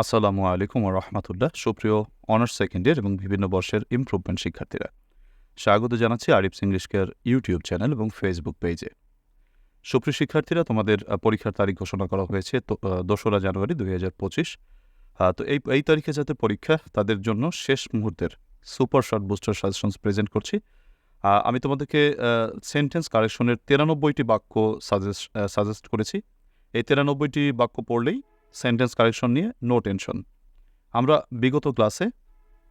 আসসালামু আলাইকুম রহমতুল্লাহ। সুপ্রিয় অনার্স সেকেন্ড ইয়ার এবং বিভিন্ন বর্ষের ইমপ্রুভমেন্ট শিক্ষার্থীরা, স্বাগত জানাচ্ছি Arif English Care YouTube channel এবং ফেসবুক পেজে সুপ্রিয় শিক্ষার্থীরা, তোমাদের পরীক্ষার তারিখ ঘোষণা করা হয়েছে দোসরা জানুয়ারি দুই হাজার পঁচিশ। তো এই এই তারিখে যাতে পরীক্ষা তাদের জন্য শেষ মুহূর্তের super short booster suggestions present করছি। আমি তোমাদেরকে সেন্টেন্স কারেকশনের তিরানব্বইটি বাক্য সাজেস্ট সাজেস্ট করেছি। এই তিরানব্বইটি বাক্য পড়লেই সেন্টেন্স কারেকশন নিয়ে নো টেনশন। আমরা বিগত ক্লাসে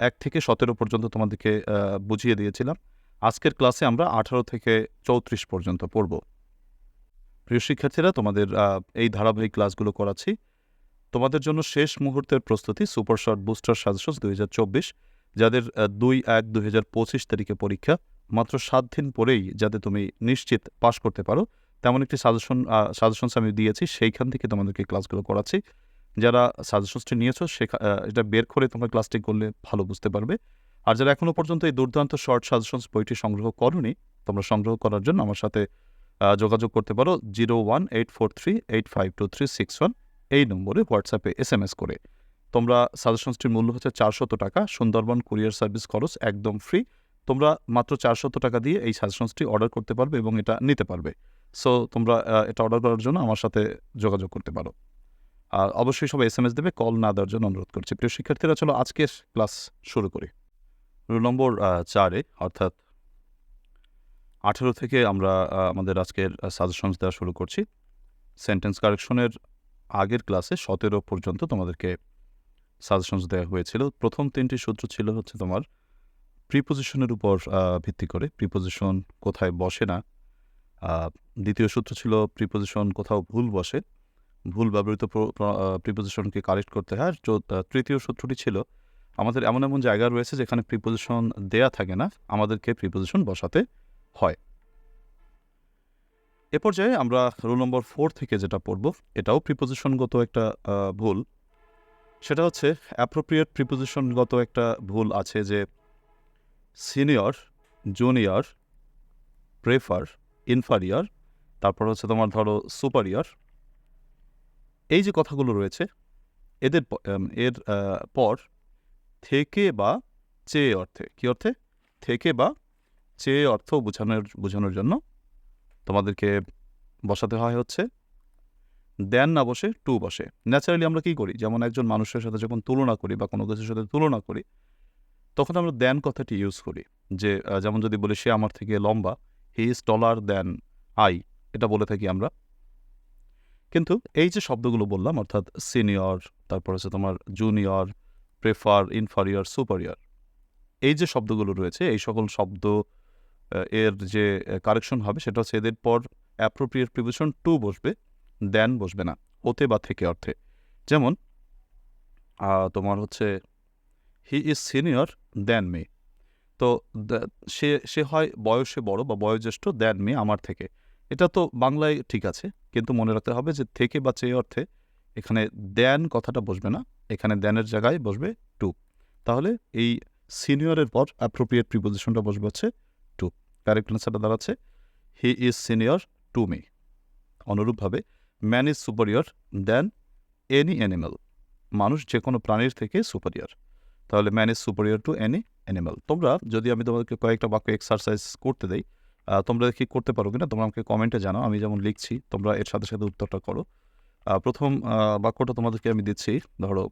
এক থেকে সতেরো পর্যন্ত তোমাদেরকে বুঝিয়ে দিয়েছিলাম। আজকের ক্লাসে আমরা আঠারো থেকে চৌত্রিশ পর্যন্ত পড়ব। প্রিয় শিক্ষার্থীরা, তোমাদের এই ধারাবাহিক ক্লাসগুলো করাচ্ছি। তোমাদের জন্য শেষ মুহূর্তের প্রস্তুতি সুপার শর্ট বুস্টার সাজেশন দুই হাজার চব্বিশ, যাদের দুই এক দুই হাজার পঁচিশ তারিখে পরীক্ষা। মাত্র সাত দিন পরেই যাতে তুমি নিশ্চিত পাশ করতে পারো, তেমন একটি সাজেশন সাজেশনস আমি দিয়েছি, সেইখান থেকে তোমাদেরকে ক্লাসগুলো করাচ্ছি। যারা সাজেশনসটি নিয়েছো, সেখা এটা বের করে তোমরা ক্লাসটি করলে ভালো বুঝতে পারবে। আর যারা এখনও পর্যন্ত এই দুর্দান্ত শর্ট সাজেশনস বইটি সংগ্রহ করনি, তোমরা সংগ্রহ করার জন্য আমার সাথে যোগাযোগ করতে পারো zero one eight four three eight five two three six one এই নম্বরে হোয়াটসঅ্যাপে এস এম এস করে। তোমরা সাজেশনসটির মূল্য হচ্ছে চারশত টাকা, সুন্দরবন কুরিয়ার সার্ভিস খরচ একদম ফ্রি তোমরা মাত্র চারশত টাকা দিয়ে এই সাজেশনসটি অর্ডার করতে পারবে এবং এটা নিতে পারবে। সো তোমরা এটা অর্ডার করার জন্য আমার সাথে যোগাযোগ করতে পারো। আর অবশ্যই সবাই এস এম এস দেবে কল না দেওয়ার জন্য অনুরোধ করছি। প্রিয় শিক্ষার্থীরা, চলো আজকের ক্লাস শুরু করি। রুল নম্বর চারে, অর্থাৎ আঠেরো থেকে আমরা আমাদের আজকের সাজেশনস দেওয়া শুরু করছি। সেন্টেন্স কারেকশনের আগের ক্লাসে সতেরো পর্যন্ত তোমাদেরকে সাজেশনস দেওয়া হয়েছিল। প্রথম তিনটি সূত্র ছিল হচ্ছে তোমার প্রিপোজিশনের উপর ভিত্তি করে। প্রিপোজিশন কোথায় বসে না। দ্বিতীয় সূত্র ছিল প্রিপোজিশন কোথাও ভুল বসে। ভুল ব্যবহৃত প্রিপোজিশনকে কারেক্ট করতে হয়। তৃতীয় সূত্রটি ছিল, আমাদের এমন এমন জায়গা রয়েছে যেখানে প্রিপোজিশন দেয়া থাকে না, আমাদেরকে প্রিপোজিশন বসাতে হয়। এ পর্যায়ে আমরা রুল নম্বর ফোর থেকে যেটা পড়ব, এটাও প্রিপোজিশনগত একটা ভুল। সেটা হচ্ছে অ্যাপ্রোপ্রিয়েট প্রিপোজিশনগত একটা ভুল আছে যে সিনিয়র জুনিয়র প্রেফার ইনফারিয়ার তারপর হচ্ছে তোমার ধরো সুপারিয়র এই যে কথাগুলো রয়েছে, এদের এর পর থেকে বা চেয়ে অর্থে, কি অর্থে? থেকে বা চেয়ে অর্থ বোঝানোর বোঝানোর জন্য তোমাদেরকে বসাতে হয় হচ্ছে, দেন না বসে, টু বসে। ন্যাচারালি আমরা কি করি? যেমন একজন মানুষের সাথে যখন তুলনা করি বা কোনো কিছুর সাথে তুলনা করি, তখন আমরা দেন কথাটি ইউজ করি। যে যেমন যদি বলি, সে আমার থেকে লম্বা, he is taller then I, এটা বলে থাকি আমরা। কিন্তু এই যে শব্দগুলো বললাম, অর্থাৎ সিনিয়র তারপর হচ্ছে তোমার জুনিয়র প্রেফার ইনফারিয়র সুপারিয়র এই যে শব্দগুলো রয়েছে, এই সকল শব্দ এর যে কারেকশন হবে, সেটা হচ্ছে এদের পর অ্যাপ্রোপ্রিয়েট প্রিভিশন টু বসবে দেন বসবে না, ওতে বা থেকে অর্থে। যেমন তোমার হচ্ছে হি ইজ সিনিয়র দেন মে তো সে সে হয় বয়সে বড় বা বয়োজ্যেষ্ঠ দেন মে আমার থেকে। এটা তো বাংলায় ঠিক আছে। কিন্তু মনে রাখতে হবে যে থেকে বা চেয়ে অর্থে এখানে দেন কথাটা বসবে না, এখানে দেনের জায়গায় বসবে টু তাহলে এই সিনিয়রের পর অ্যাপ্রোপ্রিয়েট প্রিপোজিশনটা বসবে হচ্ছে টু কারেক্ট অ্যান্সারটা দাঁড়াচ্ছে he is senior to me অনুরূপভাবে man is superior than any animal মানুষ যে কোনো প্রাণীর থেকে সুপারিয়র তাহলে man is superior to any animal তোমরা যদি আমি তোমাদেরকে কয়েকটা বাক্য এক্সারসাইজ করতে দেই তোমরা কি করতে পারো কিনা? তোমরা আমাকে কমেন্টে জানাও। আমি যেমন লিখছি, তোমরা এর সাথে সাথে উত্তরটা করো। প্রথম বাক্যটা তোমাদেরকে আমি দিচ্ছি। ধরো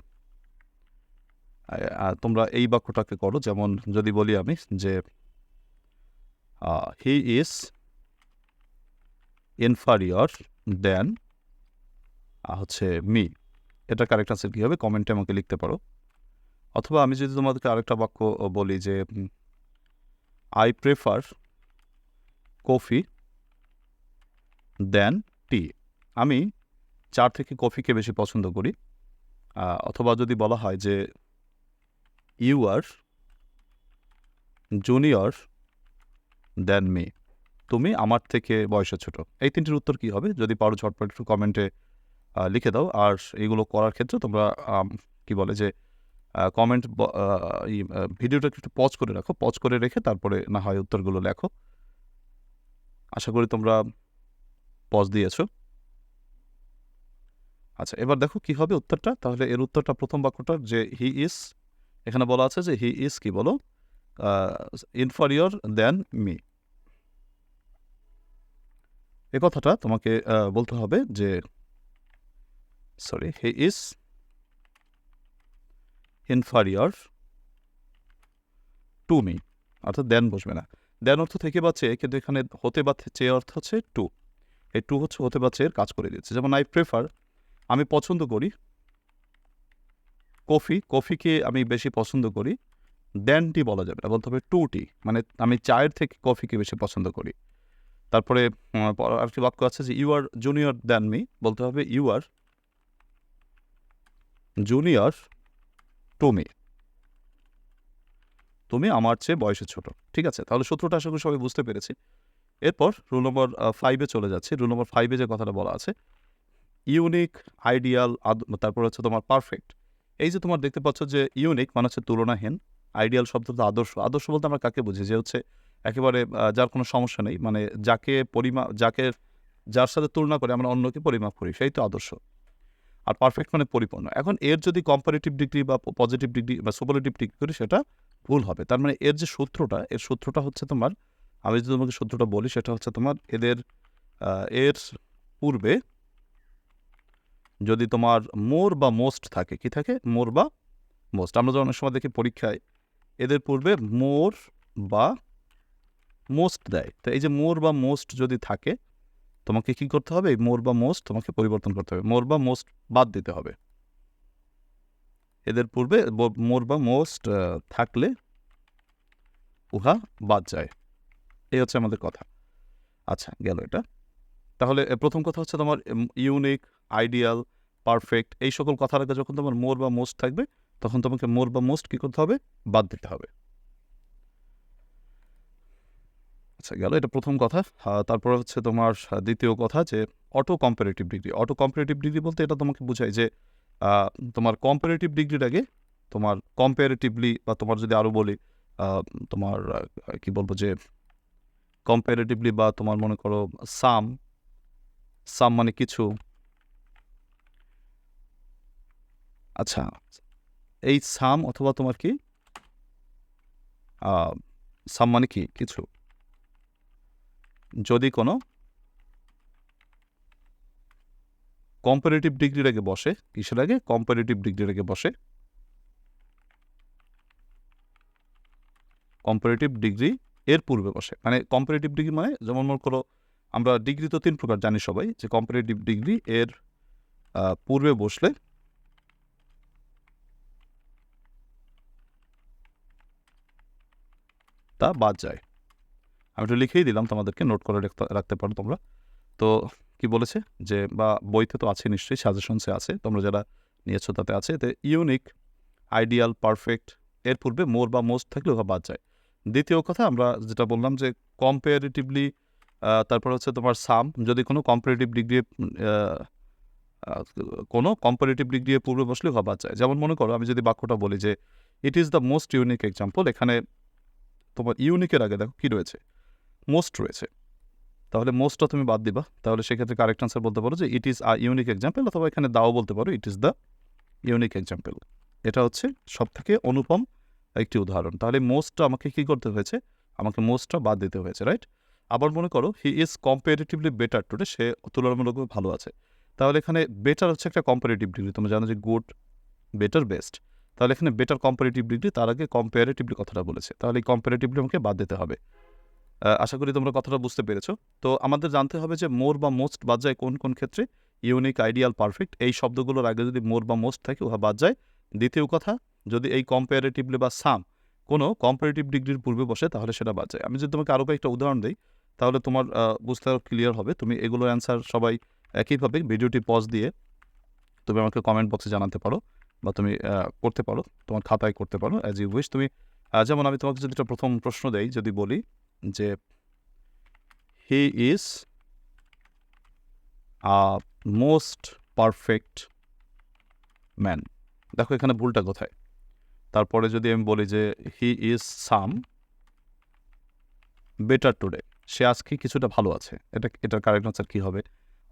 তোমরা এই বাক্যটাকে করো। যেমন যদি বলি আমি যে হি ইজ ইনফারিয়র দেন হচ্ছে মি এটা কারেক্ট আনসার কী হবে? কমেন্টে আমাকে লিখতে পারো। অথবা আমি যদি তোমাদেরকে আরেকটা বাক্য বলি যে I prefer coffee than tea আমি চার থেকে কফিকে বেশি পছন্দ করি। অথবা যদি বলা হয় যে you are junior than me তুমি আমার থেকে বয়সে ছোট। এই তিনটির উত্তর কি হবে? যদি পারো ঝটপট একটু কমেন্টে লিখে দাও। আর এইগুলো করার ক্ষেত্রে তোমরা কি বলে যে কমেন্ট ভিডিওটা একটু পজ করে রাখো। পজ করে রেখে তারপরে না হয় উত্তরগুলো লেখো। আশা করি তোমরা পজ দিয়েছ। আচ্ছা এবার দেখো কি হবে উত্তরটা। তাহলে এর উত্তরটা প্রথম বাক্যটা যে হি ইজ এখানে বলা আছে যে হি ইজ কি বলো? ইনফারিয়র দেন মি এ কথাটা তোমাকে বলতে হবে যে sorry he is inferior to me অর্থাৎ দেন বসবে না। দেন অর্থ থেকে বা চেয়ে কিন্তু এখানে হতে বা চেয়ে অর্থ হচ্ছে টু। এই টু হচ্ছে হতে বা চেয়ের কাজ করে দিচ্ছে যেমন, আই প্রেফার, আমি পছন্দ করি কফি, কফিকে আমি বেশি পছন্দ করি দেন টি বলা যাবে না, বলতে হবে টু টি মানে আমি চায়ের থেকে কফিকে বেশি পছন্দ করি। তারপরে আরেকটি বাক্য আছে যে you are junior than me বলতে হবে you are junior to me তুমি আমার চেয়ে বয়সে ছোট, ঠিক আছে? তাহলে সূত্রটা আশা করি সবাই বুঝতে পেরেছি। এরপর রুল নম্বর ফাইভে চলে যাচ্ছে। রুল নম্বর ফাইভে যে কথাটা বলা আছে ইউনিক আইডিয়াল তারপর হচ্ছে তোমার পারফেক্ট এই যে তোমার দেখতে পাচ্ছ যে ইউনিক মানে হচ্ছে তুলনাহীন আইডিয়াল শব্দটা আদর্শ। আদর্শ বলতে আমরা কাকে বুঝি? যে হচ্ছে একেবারে যার কোনো সমস্যা নেই মানে যাকে পরিমা যাকে, যার সাথে তুলনা করে আমরা অন্যকে পরিমাপ করি, সেই তো আদর্শ। আর পারফেক্ট মানে পরিপূর্ণ। এখন এর যদি কম্পারেটিভ ডিগ্রি বা পজিটিভ ডিগ্রি বা সুপারেটিভ ডিগ্রি করি, সেটা ভুল হবে। তার মানে এর যে সূত্রটা, এর সূত্রটা হচ্ছে তোমার, আমি যদি তোমাকে সূত্রটা বলি, সেটা হচ্ছে তোমার এদের এর পূর্বে যদি তোমার মোর বা মোস্ট থাকে, কি থাকে? মোর বা মোস্ট। আমরা যখন অনেক সময় দেখি পরীক্ষায় এদের পূর্বে মোর বা মোস্ট দেয়। তো এই যে মোর বা মোস্ট যদি থাকে, তোমাকে কি করতে হবে? মোর বা মোস্ট তোমাকে পরিবর্তন করতে হবে। মোর বা মোস্ট বাদ দিতে হবে। এদের পূর্বে মোর বা মোস্ট থাকলে উহা বাদ যায়। এই হচ্ছে আমাদের কথা। আচ্ছা গেল এটা। তাহলে প্রথম কথা হচ্ছে তোমার ইউনিক আইডিয়াল পারফেক্ট এই সকল কথার আগে যখন তোমার মোর বা মোস্ট থাকবে, তখন তোমাকে মোর বা মোস্ট কি করতে হবে? বাদ দিতে হবে। আচ্ছা গেল এটা প্রথম কথা। তারপরে হচ্ছে তোমার দ্বিতীয় কথা যে auto comparative degree auto comparative degree বলতে এটা তোমাকে বোঝায় যে তোমার কম্পারেটিভ ডিগ্রির আগে তোমার কম্পারেটিভলি বা তোমার যদি আরও বলি তোমার কি বলব যে কম্পারেটিভলি বা তোমার মনে করো সাম সাম মানে কিছু। আচ্ছা এই সাম অথবা তোমার কি সাম মানে কি, কিছু। যদি কোনো কম্পারেটিভ ডিগ্রির আগে বসে, কিসের আগে? কম্পারেটিভ ডিগ্রির আগে বসে। কম্পারেটিভ ডিগ্রি এর পূর্বে বসে। মানে কম্পারেটিভ ডিগ্রি মানে যেমন মনে করো, আমরা ডিগ্রি তো তিন প্রকার জানি সবাই, যে কম্পারেটিভ ডিগ্রি এর পূর্বে বসলে তা বাদ যায়। আমি একটু লিখেই দিলাম, তোমাদেরকে নোট করে রাখতে পারো তোমরা। তো কি বলেছে? যে, বা বইতে তো আছে নিশ্চয়ই সাজেশনসে আছে, তোমরা যারা নিয়েছো তাতে আছে এতে ইউনিক আইডিয়াল পারফেক্ট এর পূর্বে মোর বা মোস্ট থাকলে ওটা বাদ যায়। দ্বিতীয় কথা আমরা যেটা বললাম যে কম্পারেটিভলি তারপর হচ্ছে তোমার সাম যদি কোনো কম্পারেটিভ ডিগ্রি কোনো কম্পারেটিভ ডিগ্রি পূর্বে বসলে বাদ যায়। যেমন মনে করো, আমি যদি বাক্যটা বলি যে it is the most unique example এখানে তোমার ইউনিকের আগে দেখো কী রয়েছে? মোস্ট রয়েছে। তাহলে মোস্টটা তুমি বাদ দিবা। তাহলে সেক্ষেত্রে কারেক্ট আনসার বলতে পারো যে it is a unique example অথবা এখানে দাও বলতে পারো it is the unique example এটা হচ্ছে সব থেকে অনুপম একটি উদাহরণ। তাহলে মোস্টটা আমাকে কি করতে হয়েছে? আমাকে মোস্টটা বাদ দিতে হয়েছে রাইট আবার মনে করো he is comparatively better today সে তুলনামূলকভাবে ভালো আছে। তাহলে এখানে বেটার হচ্ছে একটা কম্পারেটিভ ডিগ্রি তোমরা জানো যে গুড বেটার বেস্ট তাহলে এখানে বেটার কম্পারেটিভ ডিগ্রি তার আগে কম্পারেটিভলি কথাটা বলেছে। তাহলে এই কম্পারেটিভলি আমাকে বাদ দিতে হবে। আশা করি তোমরা কথাটা বুঝতে পেরেছ। তো আমাদের জানতে হবে যে মোর বা মোস্ট বাদ যায় কোন কোন ক্ষেত্রে? ইউনিক, আইডিয়াল, পারফেক্ট, এই শব্দগুলোর আগে যদি মোর বা মোস্ট থাকে, উহা বাদ যায়। দ্বিতীয় কথা, যদি এই কম্পারেটিভলি বা সাম কোনো কম্পারেটিভ ডিগ্রির পূর্বে বসে, তাহলে সেটা বাদ যায়। আমি যদি তোমাকে আরও কয়েকটা উদাহরণ দিই, তাহলে তোমার বুঝতে আরও ক্লিয়ার হবে। তুমি এগুলোর অ্যান্সার সবাই একইভাবে ভিডিওটি পজ দিয়ে তুমি আমাকে কমেন্ট বক্সে জানাতে পারো বা তুমি করতে পারো। তোমার খাতায় করতে পারো অ্যাজ ইউ উইশ তুমি যেমন আমি তোমাকে যদি একটা প্রথম প্রশ্ন দেই, যদি বলি যে he is a most perfect man দেখো এখানে ভুলটা কোথায়? তারপরে যদি আমি বলি যে he is some better today সে আজকে কিছুটা ভালো আছে। এটা, এটার কারেক্ট আনসার কী হবে?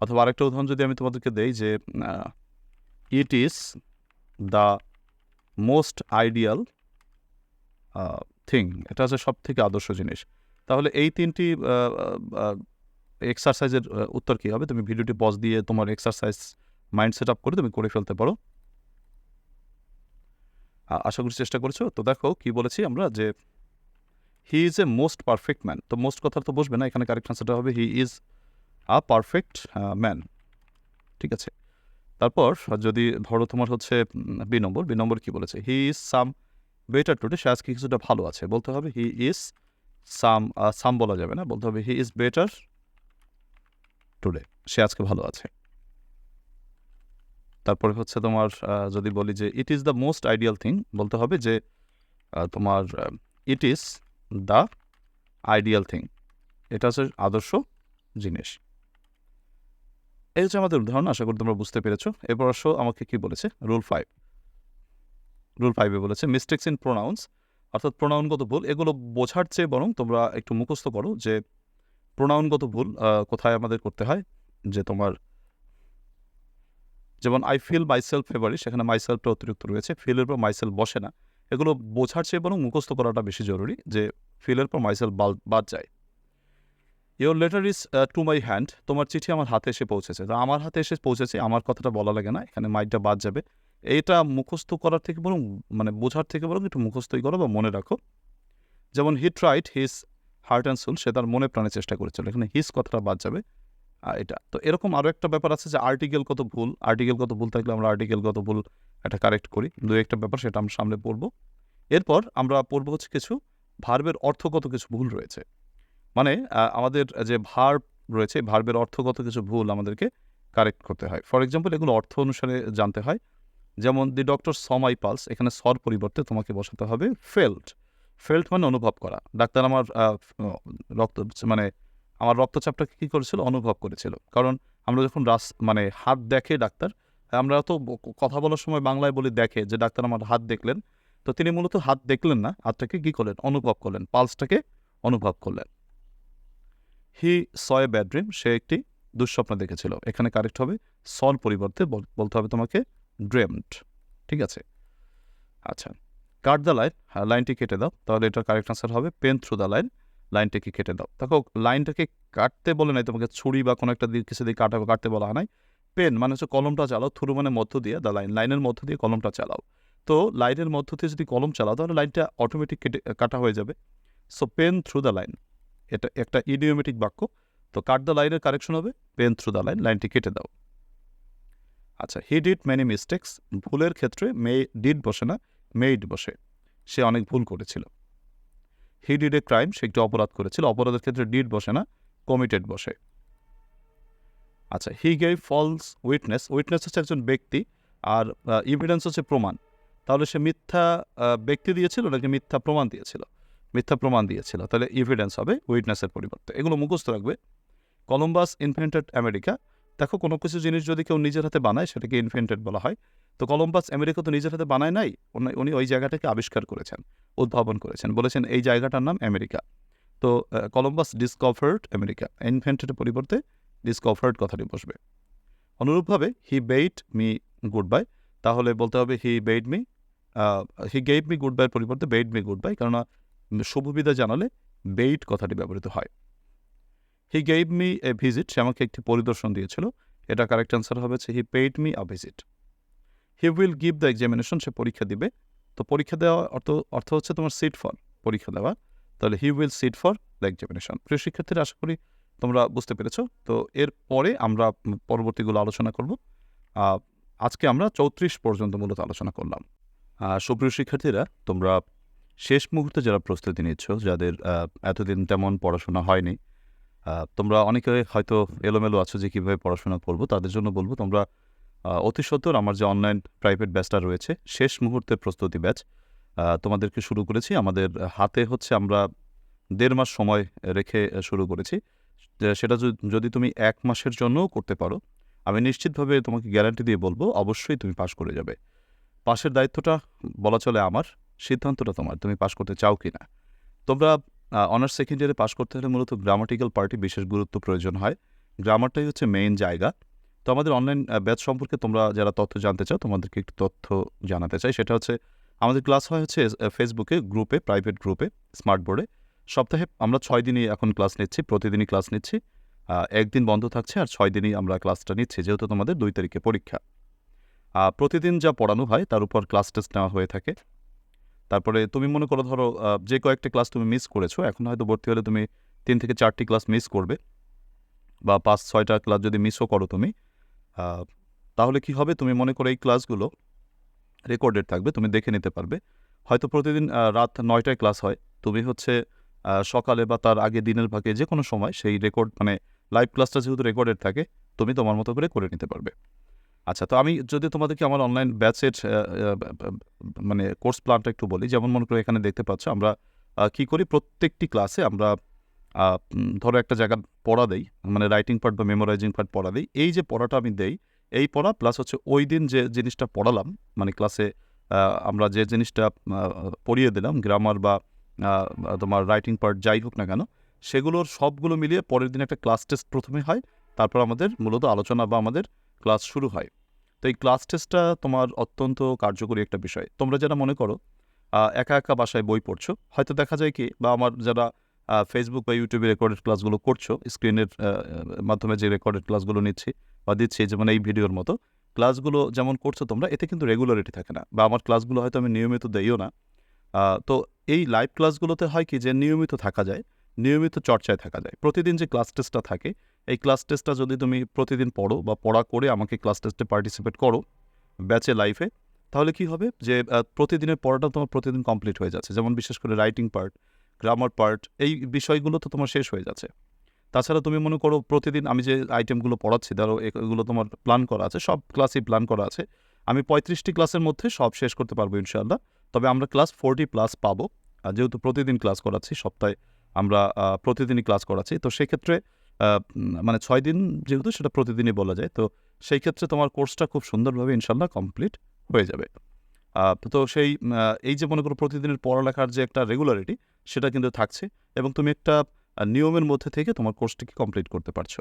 অথবা আরেকটা উদাহরণ যদি আমি তোমাদেরকে দেই যে it is the most ideal thing এটা হচ্ছে সব থেকে আদর্শ জিনিস। তাহলে এই তিনটি এক্সারসাইজের উত্তর কী হবে? তুমি ভিডিওটি পজ দিয়ে তোমার এক্সারসাইজ মাইন্ড সেট আপ করে তুমি করে ফেলতে পারো। আশা করি চেষ্টা করেছ। তো দেখো কি বলেছি আমরা যে he is a most perfect man তো মোস্ট কথা তো বসবে না, এখানে কারেক্ট আনসারটা হবে he is a perfect man ঠিক আছে? তারপর যদি ধরো তোমার হচ্ছে বি নম্বর বি নম্বর কি বলেছে? He is some better today সে আজকে কিছুটা ভালো আছে। বলতে হবে হি ইজ সাম সাম বলা যাবে না, বলতে হবে হি ইজ বেটার টুডে, সে আজকে ভালো আছে। তারপরে হচ্ছে তোমার যদি বলি যে it is the most ideal thing, বলতে হবে যে তোমার it is the ideal thing, এটা হচ্ছে আদর্শ জিনিস। এই হচ্ছে আমাদের উদাহরণ, আশা করি তোমরা বুঝতে পেরেছ। এরপর আসো, আমাকে কি বলেছে? Rule five. রুল ফাইভে বলেছে, মিস্টেক্স ইন প্রোনাউন্স অর্থাৎ প্রোনাউনগত ভুল, এগুলো বোঝার চেয়ে বরং তোমরা একটু মুখস্থ করো যে প্রোনাউনগত ভুল কোথায় আমাদের করতে হয়, যে তোমার যেমন আই ফিল মাইসেলফ ফেভারিট সেখানে মাইসেলফটা অতিরিক্ত রয়েছে ফিলের পর মাইসেলফ বসে না, এগুলো বোঝার চেয়ে বরং মুখস্থ করাটা বেশি জরুরি, যে ফিলের পর মাইসেলফ বাদ যায়। Your letter is to my hand তোমার চিঠি আমার হাতে এসে পৌঁছেছে, তো আমার হাতে এসে পৌঁছেছে, আমার কথাটা বলা লাগে না, এখানে মাইকটা বাদ যাবে। এইটা মুখস্থ করার থেকে বরং মানে বোঝার থেকে বরং একটু মুখস্থই করো বা মনে রাখো। যেমন hit right his heart and soul সে তার মনে প্রাণে চেষ্টা করেছিল। এখানে হিস কথাটা বাদ যাবে এটা। তো এরকম আরও একটা ব্যাপার আছে যে আর্টিকেল কত ভুল। আর্টিকেল কত ভুল থাকলে আমরা আর্টিকেল কত ভুল এটা কারেক্ট করি। দু একটা ব্যাপার সেটা আমরা সামনে পড়ব। এরপর আমরা পড়ব হচ্ছে কিছু ভার্বের অর্থগত কিছু ভুল রয়েছে। মানে আমাদের যে ভার্ব রয়েছে ভার্বের অর্থগত কিছু ভুল আমাদেরকে কারেক্ট করতে হয়। ফর এক্সাম্পল এগুলো অর্থ অনুসারে জানতে হয়। যেমন দি ডক্টর সমাই পালস, এখানে সর পরিবর্তে তোমাকে বসাতে হবে ফেল্ট। ফেল্ট মানে অনুভব করা। ডাক্তার আমার রক্ত মানে আমার রক্তচাপটাকে কী করেছিল? অনুভব করেছিল। কারণ আমরা যখন রাস মানে হাত দেখে ডাক্তার, আমরা তো কথা বলার সময় বাংলায় বলি দেখে, যে ডাক্তার আমার হাত দেখলেন। তো তিনি মূলত হাত দেখলেন না, হাতটাকে কী করলেন? অনুভব করলেন, পালসটাকে অনুভব করলেন। হি সয় ব্যাড ড্রিম, সে একটি দুঃস্বপ্ন দেখেছিল। এখানে কারেক্ট হবে সল পরিবর্তে বলতে হবে তোমাকে ড্রেমড, ঠিক আছে? আচ্ছা কাট দ্য লাইন হ্যাঁ লাইনটি কেটে দাও, তাহলে এটার কারেক্ট আনসার হবে পেন থ্রু দ্য লাইন লাইনটাকে কেটে দাও। দেখো লাইনটাকে কাটতে বলে নাই তোমাকে, ছুরি বা কোনো একটা দিয়ে কিছু দিয়ে কাটা, কাটতে বলা হয় নাই। পেন মানে হচ্ছে কলমটা চালাও থ্রু মানে মধ্য দিয়ে দ্য লাইন লাইনের মধ্য দিয়ে কলমটা চালাও। তো লাইনের মধ্য দিয়ে যদি কলম চালাও, তাহলে লাইনটা অটোমেটিক কেটে, কাটা হয়ে যাবে। So pen through the line এটা একটা ইডিওমেটিক বাক্য। তো কাট দ্য লাইনের কারেকশন হবে পেন থ্রু দ্য লাইন লাইনটি কেটে দাও। আচ্ছা হি ডিড মেনি মিস্টেক্স ভুলের ক্ষেত্রে মে ডিড বসে না মেইড বসে। সে অনেক ভুল করেছিল। হি ডিড এ ক্রাইম সে একটি অপরাধ করেছিল, অপরাধের ক্ষেত্রে ডিড বসে না কমিটেড বসে। আচ্ছা he gave false witness witness হচ্ছে একজন ব্যক্তি, আর ইভিডেন্স হচ্ছে প্রমাণ। তাহলে সে মিথ্যা ব্যক্তি দিয়েছিল নাকি মিথ্যা প্রমাণ দিয়েছিল? মিথ্যা প্রমাণ দিয়েছিল, তাহলে ইভিডেন্স হবে উইটনেসের পরিবর্তে। এগুলো মুখস্থ রাখবে। কলম্বাস ইনভেন্টেড আমেরিকা দেখো, কোনো কিছু জিনিস যদি কেউ নিজের হাতে বানায়, সেটাকে ইনভেন্টেড বলা হয়। তো কলম্বাস আমেরিকা তো নিজের হাতে বানায় নাই, উনি- ওই জায়গাটাকে আবিষ্কার করেছেন, উদ্ভাবন করেছেন। বলেছেন, এই জায়গাটার নাম আমেরিকা। তো কলম্বাস ডিসকভার্ড আমেরিকা ইনভেন্টেড পরিবর্তে ডিসকভার্ড কথাটি বসবে। অনুরূপভাবে he bade me good bye তাহলে বলতে হবে he bade me he gave me good বাইয়ের পরিবর্তে বেইড মি গুড বাই কেননা, শুভবিদা জানালে বেইট কথাটি ব্যবহৃত হয়। হি গেইভ মি এ ভিজিট সে আমাকে একটি পরিদর্শন দিয়েছিল। এটা কারেক্ট অ্যান্সার হবে he paid me a visit he will give the examination সে পরীক্ষা দিবে। তো পরীক্ষা দেওয়া অর্থ অর্থ হচ্ছে তোমার সিট ফর পরীক্ষা দেওয়া। তাহলে he will sit for the examination প্রিয় শিক্ষার্থীরা, আশা করি তোমরা বুঝতে পেরেছ। তো এর পরে আমরা পরবর্তীগুলো আলোচনা করব। আজকে আমরা চৌত্রিশ পর্যন্ত মূলত আলোচনা করলাম। সুপ্রিয় শিক্ষার্থীরা, তোমরা শেষ মুহূর্তে যারা প্রস্তুতি নিচ্ছ, যাদের এতদিন তেমন পড়াশোনা হয়নি তোমরা অনেকে হয়তো এলোমেলো আছো যে কীভাবে পড়াশোনা করব, তাদের জন্য বলব তোমরা অতি সত্বর আমার যে অনলাইন প্রাইভেট ব্যাচটা রয়েছে, শেষ মুহূর্তের প্রস্তুতি ব্যাচ তোমাদেরকে শুরু করেছি। আমাদের হাতে হচ্ছে আমরা দেড় মাস সময় রেখে শুরু করেছি। সেটা যদি তুমি এক মাসের জন্যও করতে পারো, আমি নিশ্চিতভাবে তোমাকে গ্যারান্টি দিয়ে বলব, অবশ্যই তুমি পাশ করে যাবে। পাশের দায়িত্বটা বলা চলে আমার, সিদ্ধান্তটা তোমার, তুমি পাশ করতে চাও কি না তোমরা অনার্স সেকেন্ড ইয়ারে পাশ করতে হলে মূলত গ্রামাটিক্যাল পার্টি বিশেষ গুরুত্ব প্রয়োজন হয়। গ্রামারটাই হচ্ছে মেইন জায়গা। তো আমাদের অনলাইন ব্যাচ সম্পর্কে তোমরা যারা তথ্য জানতে চাও, তোমাদেরকে একটু তথ্য জানাতে চাই। সেটা হচ্ছে, আমাদের ক্লাস হয় হচ্ছে ফেসবুকে গ্রুপে প্রাইভেট গ্রুপে স্মার্ট বোর্ডে সপ্তাহে আমরা ছয় দিনই এখন ক্লাস নিচ্ছি, প্রতিদিনই ক্লাস নিচ্ছি। একদিন বন্ধ থাকছে আর ছয় দিনই আমরা ক্লাসটা নিচ্ছি, যেহেতু তোমাদের দুই তারিখে পরীক্ষা। প্রতিদিন যা পড়ানো হয়, তার উপর ক্লাস টেস্ট নেওয়া হয়ে থাকে। তারপরে তুমি মনে করো, ধরো যে কয়েকটা ক্লাস তুমি মিস করেছ, এখন হয়তো ভর্তি হলে তুমি তিন থেকে চারটি ক্লাস মিস করবে বা পাঁচ, ছয়টা ক্লাস যদি মিসও করো তুমি তাহলে কি হবে? তুমি মনে করো এই ক্লাসগুলো রেকর্ডেড থাকবে, তুমি দেখে নিতে পারবে। হয়তো প্রতিদিন রাত নয়টায় ক্লাস হয়, তুমি হচ্ছে সকালে বা তার আগে দিনের ভাগে যে কোনো সময় সেই রেকর্ড মানে লাইভ ক্লাসটা যেহেতু রেকর্ডেড থাকে, তুমি তোমার মতো করে করে নিতে পারবে। আচ্ছা তো আমি যদি তোমাদেরকে আমার অনলাইন ব্যাচের মানে কোর্স প্ল্যানটা একটু বলি, যেমন মনে করো এখানে দেখতে পাচ্ছ আমরা কি করি প্রত্যেকটি ক্লাসে আমরা ধরো একটা জায়গা পড়া দেই মানে রাইটিং পার্ট বা মেমোরাইজিং পার্ট পড়া দেই, এই যে পড়াটা আমি দেই, এই পড়া প্লাস হচ্ছে ওই দিন যে জিনিসটা পড়ালাম মানে ক্লাসে আমরা যে জিনিসটা পড়িয়ে দিলাম গ্রামার বা তোমার রাইটিং পার্ট যাই হোক না কেন, সেগুলোর সবগুলো মিলিয়ে পরের দিন একটা ক্লাস টেস্ট প্রথমে হয়, তারপর আমাদের মূলত আলোচনা বা আমাদের ক্লাস শুরু হয়। তো এই ক্লাস টেস্টটা তোমার অত্যন্ত কার্যকরী একটা বিষয়। তোমরা যারা মনে করো একা একা বাসায় বই পড়ছো, হয়তো দেখা যায় কি, বা আমার যারা ফেসবুক বা ইউটিউবে রেকর্ডেড ক্লাসগুলো করছ স্ক্রিনের মাধ্যমে যে রেকর্ডেড ক্লাসগুলো নিচ্ছি বা দিচ্ছি, যেমন এই ভিডিওর মতো ক্লাসগুলো যেমন করছ তোমরা, এতে কিন্তু রেগুলারিটি থাকে না, বা আমার ক্লাসগুলো হয়তো আমি নিয়মিত দেইও না। তো এই লাইভ ক্লাসগুলোতে হয় কি যে, নিয়মিত থাকা যায়, নিয়মিত চর্চায় থাকা যায়। প্রতিদিন যে ক্লাস টেস্টটা থাকে এই ক্লাস টেস্টটা যদি তুমি প্রতিদিন পড়ো বা পড়া করে আমাকে ক্লাস টেস্টে পার্টিসিপেট করো ব্যাচে লাইফে তাহলে কি হবে? যে প্রতিদিনের পড়াটা তোমার প্রতিদিন কমপ্লিট হয়ে যাচ্ছে। যেমন বিশেষ করে রাইটিং পার্ট গ্রামার পার্ট এই বিষয়গুলো তো তোমার শেষ হয়ে যাচ্ছে। তাছাড়া তুমি মনে করো প্রতিদিন আমি যে আইটেমগুলো পড়াচ্ছি, ধরো এগুলো তোমার প্ল্যান করা আছে, সব ক্লাসই প্ল্যান করা আছে, আমি পঁয়ত্রিশটি ক্লাসের মধ্যে সব শেষ করতে পারব ইনশাআল্লাহ। তবে আমরা ক্লাস ফোরটি প্লাস পাবো। যেহেতু প্রতিদিন ক্লাস করাচ্ছি, সপ্তাহে আমরা প্রতিদিনই ক্লাস করাচ্ছি, তো সেক্ষেত্রে মানে ছয় দিন যেহেতু সেটা প্রতিদিনই বলা যায়, তো সেই ক্ষেত্রে তোমার কোর্সটা খুব সুন্দরভাবে ইনশাল্লাহ কমপ্লিট হয়ে যাবে। তো সেই এই যে মনে করো প্রতিদিনের পড়ালেখার যে একটা রেগুলারিটি সেটা কিন্তু থাকছে এবং তুমি একটা নিয়মের মধ্যে থেকে তোমার কোর্সটিকে কমপ্লিট করতে পারছ।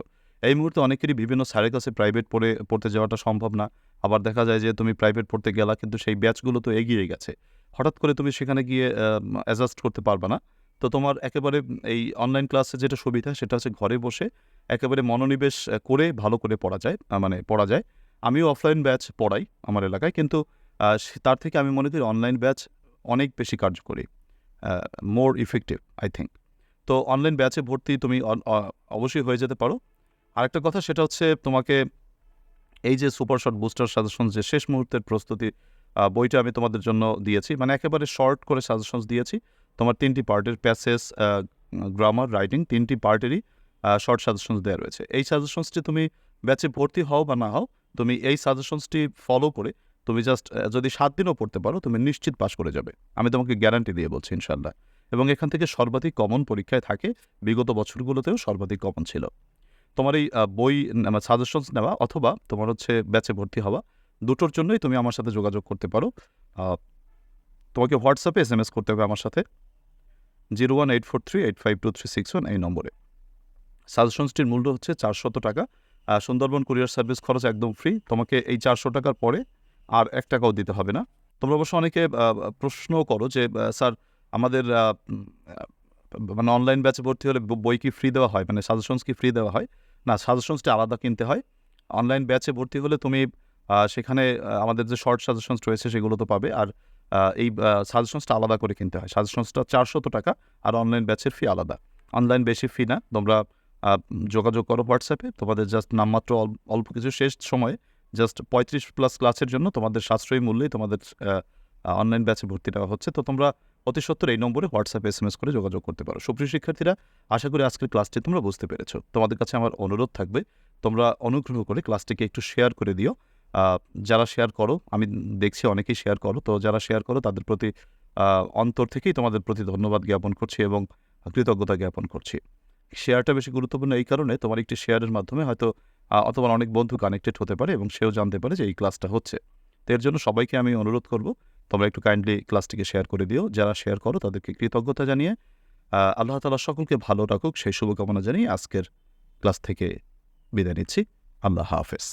এই মুহূর্তে অনেকেরই বিভিন্ন স্যারের কাছে প্রাইভেট পড়ে, পড়তে যাওয়াটা সম্ভব না। আবার দেখা যায় যে তুমি প্রাইভেট পড়তে গেলা, কিন্তু সেই ব্যাচগুলো তো এগিয়ে গেছে। হঠাৎ করে তুমি সেখানে গিয়ে অ্যাডজাস্ট করতে পারবে না। তো তোমার একেবারে এই অনলাইন ক্লাসে যেটা সুবিধা, সেটা হচ্ছে ঘরে বসে একেবারে মনোনিবেশ করে ভালো করে পড়া যায় মানে পড়া যায়। আমিও অফলাইন ব্যাচ পড়াই আমার এলাকায়, কিন্তু তার থেকে আমি মনে করি অনলাইন ব্যাচ অনেক বেশি কার্যকরী মোর ইফেক্টিভ আই থিঙ্ক তো অনলাইন ব্যাচে ভর্তি তুমি অবশ্যই হয়ে যেতে পারো। আরেকটা কথা সেটা হচ্ছে তোমাকে এই যে সুপার শর্ট বুস্টার সাজেশন যে শেষ মুহূর্তের প্রস্তুতি বইটা আমি তোমাদের জন্য দিয়েছি মানে একেবারে শর্ট করে সাজেশনস দিয়েছি। তোমার তিনটি পার্টের প্যাসেজ গ্রামার, রাইটিং, তিনটি পার্টেরই শর্ট সাজেশনস দেওয়া রয়েছে। এই সাজেশনসটি তুমি ব্যাচে ভর্তি হও বা না হও, তুমি এই সাজেশনসটি ফলো করে তুমি জাস্ট যদি সাত দিনও পড়তে পারো, তুমি নিশ্চিত পাস করে যাবে। আমি তোমাকে গ্যারান্টি দিয়ে বলছি ইনশাল্লাহ এবং এখান থেকে সর্বাধিক কমন পরীক্ষায় থাকে, বিগত বছরগুলোতেও সর্বাধিক কমন ছিল। তোমার এই বই সাজেশনস নেওয়া অথবা তোমার হচ্ছে ব্যাচে ভর্তি হওয়া, দুটোর জন্যই তুমি আমার সাথে যোগাযোগ করতে পারো। তোমাকে হোয়াটসঅ্যাপে এস এম এস করতে হবে আমার সাথে। Zero one eight four three eight five two three six one এই নম্বরে। সাজেশনসটির মূল্য হচ্ছে চারশত টাকা। সুন্দরবন কুরিয়ার সার্ভিস খরচ একদম ফ্রি। তোমাকে এই চারশো টাকার পরে আর এক টাকাও দিতে হবে না। তোমরা অবশ্য অনেকে আহ, প্রশ্নও করো যে স্যার আমাদের মানে অনলাইন ব্যাচে ভর্তি হলে বই কি ফ্রি দেওয়া হয়? মানে সাজেশনস কি ফ্রি দেওয়া হয়? না সাজেশনসটি আলাদা কিনতে হয়। অনলাইন ব্যাচে ভর্তি হলে তুমি সেখানে আমাদের যে শর্ট সাজেশনস রয়েছে সেগুলো তো পাবে। আর এই সাজেশনসটা আলাদা করে কিনতে হয়। সাজেশনসটা চারশত টাকা আর অনলাইন ব্যাচের ফি আলাদা। অনলাইন বেশি ফি না, তোমরা যোগাযোগ করো হোয়াটসঅ্যাপে তোমাদের জাস্ট নামমাত্র অল্প কিছু শেষ সময়ে জাস্ট পঁয়ত্রিশ প্লাস ক্লাসের জন্য তোমাদের সাশ্রয়ী মূল্যেই তোমাদের অনলাইন ব্যাচে ভর্তি দেওয়া হচ্ছে। তো তোমরা অতি সত্তর এই নম্বরে হোয়াটসঅ্যাপে এস এম এস করে যোগাযোগ করতে পারো। সুপ্রিয় শিক্ষার্থীরা, আশা করি আজকের ক্লাসটি তোমরা বুঝতে পেরেছ। তোমাদের কাছে আমার অনুরোধ থাকবে, তোমরা অনুগ্রহ করে ক্লাসটিকে একটু শেয়ার করে দিও। যারা শেয়ার করো, আমি দেখছি অনেকেই শেয়ার করো, তো যারা শেয়ার করো, তাদের প্রতি অন্তর থেকেই তোমাদের প্রতি ধন্যবাদ জ্ঞাপন করছি এবং কৃতজ্ঞতা জ্ঞাপন করছি। শেয়ারটা বেশি গুরুত্বপূর্ণ এই কারণে তোমার একটি শেয়ারের মাধ্যমে হয়তো অথবা অনেক বন্ধু কানেক্টেড হতে পারে এবং সেও জানতে পারে যে এই ক্লাসটা হচ্ছে। তো এর জন্য সবাইকে আমি অনুরোধ করব, তোমরা একটু কাইন্ডলি ক্লাসটিকে শেয়ার করে দিও। যারা শেয়ার করো, তাদেরকে কৃতজ্ঞতা জানিয়ে আল্লাহ তালা সকলকে ভালো রাখুক, সেই শুভকামনা জানিয়ে আজকের ক্লাস থেকে বিদায় নিচ্ছি। আল্লাহ হাফেজ।